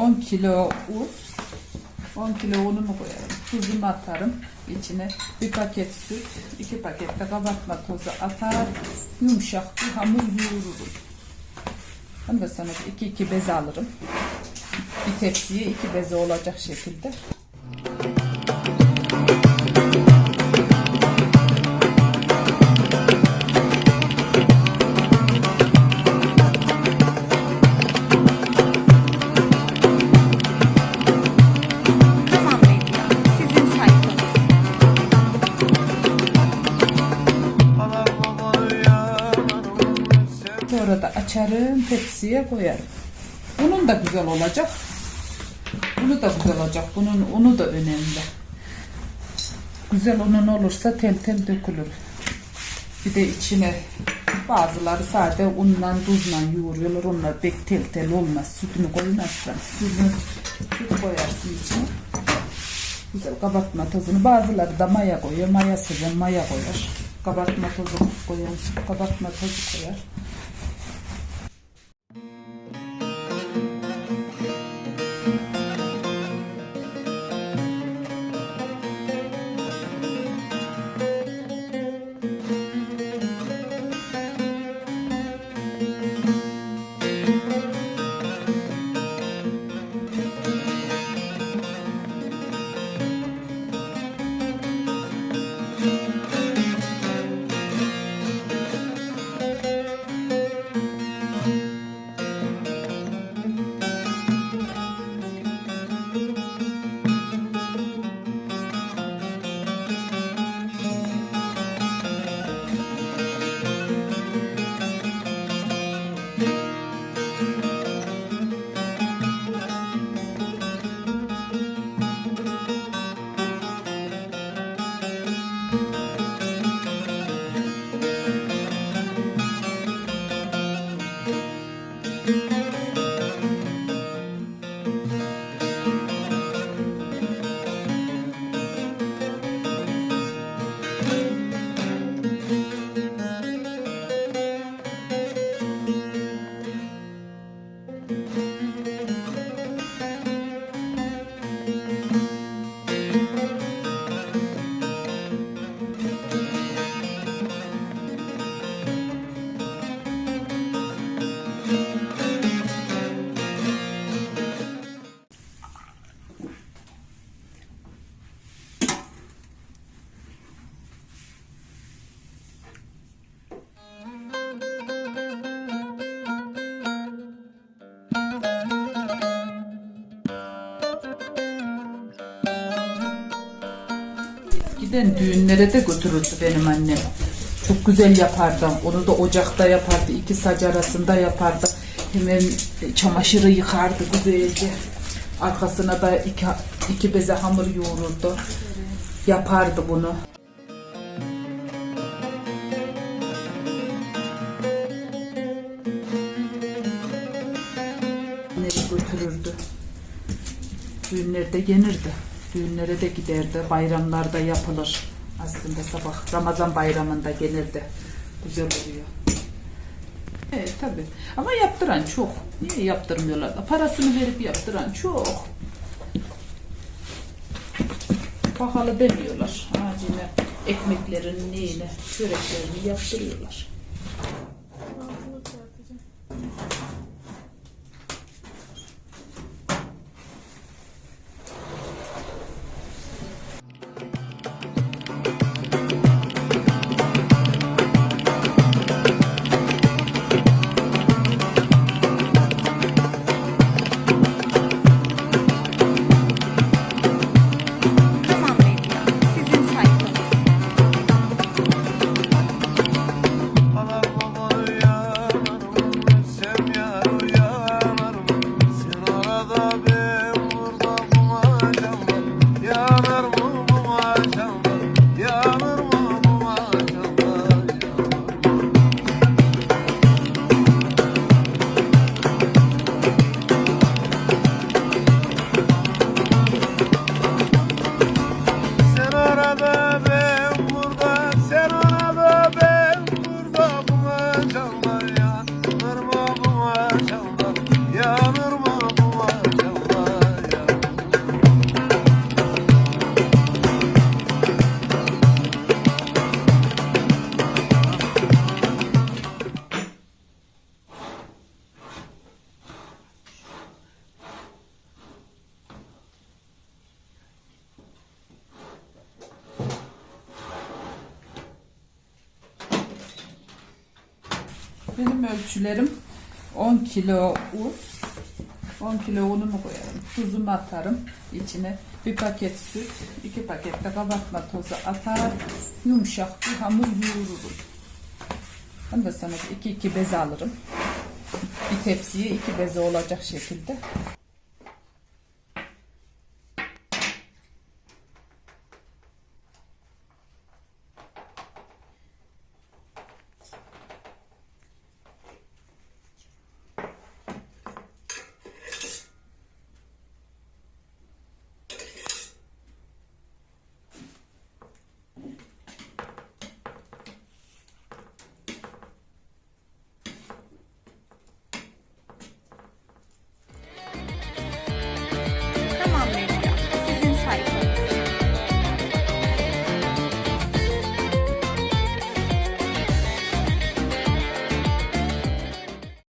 10 kilo un. 10 kilo unumu koyarım. Tuzumu atarım içine. Bir paket süt, iki paket de kabartma tozu atar. Yumuşak bir hamur yoğururum. Ondan sonra iki iki bez alırım. Bir tepsiye iki beze olacak şekilde. Sonra da açarım tepsiye koyarım. Bunun da güzel olacak. Bunu da güzel olacak. Bunun unu da önemli. Güzel unun olursa tel tel dökülür. Bir de içine bazıları sade unla tuzla yoğuruyorlar. Onlar pek tel tel olmaz. Sütünü koymazsan. Sütünü, süt koyarsın içine. Güzel kabartma tozunu. Bazıları da maya koyuyor. Maya seven maya koyar. Kabartma tozu koyar. Kabartma tozu koyar. Eskiden düğünlere de götürürdü benim annem. Çok güzel yapardı. Onu da ocakta yapardı. iki saç arasında yapardı. Hemen çamaşırı yıkardı güzelce. Arkasına da iki, iki beze hamur yoğururdu. Yapardı bunu. Nereye götürürdü. Düğünlerde yenirdi. Düğünlere de giderdi. Bayramlarda yapılır. Aslında sabah Ramazan bayramında gelirdi. Güzel oluyor. Evet tabi. Ama yaptıran çok. Niye yaptırmıyorlar? Parasını verip yaptıran çok. Pahalı demiyorlar. Acile ekmeklerin neyine, çöreklerini yaptırıyorlar. Benim ölçülerim 10 kilo un. 10 kilo unumu koyarım. Tuzumu atarım içine. Bir paket süt, iki paket de kabartma tozu atar. Yumuşak bir hamur yoğururum. Ben de sana iki iki beze alırım. Bir tepsiye iki beze olacak şekilde.